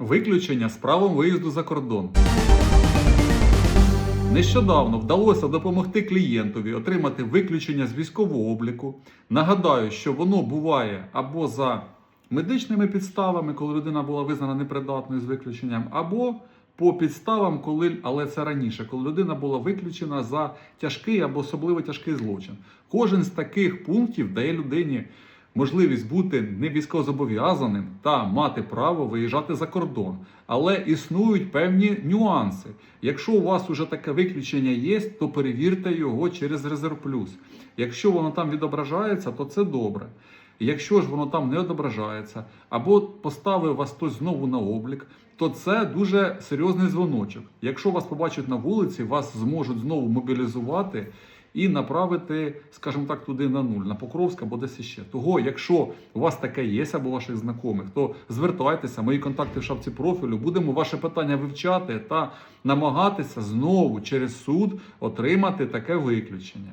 виключення з правом виїзду за кордон. Нещодавно вдалося допомогти клієнтові отримати виключення з військового обліку. Нагадаю, що воно буває або за медичними підставами, коли людина була визнана непридатною з виключенням, або по підставам, коли, але це раніше, коли людина була виключена за тяжкий або особливо тяжкий злочин. Кожен з таких пунктів дає людині можливість бути не військовозобов'язаним та мати право виїжджати за кордон. Але існують певні нюанси. Якщо у вас уже таке виключення є, то перевірте його через Резерв Плюс. Якщо воно там відображається, то це добре. Якщо ж воно там не відображається, або поставив вас хтось знову на облік, то це дуже серйозний дзвоночок. Якщо вас побачать на вулиці, вас зможуть знову мобілізувати і направити, скажімо так, туди на нуль, на Покровськ або десь іще. Того, якщо у вас таке є або ваших знайомих, то звертайтеся, мої контакти в шапці профілю. Будемо ваше питання вивчати та намагатися знову через суд отримати таке виключення.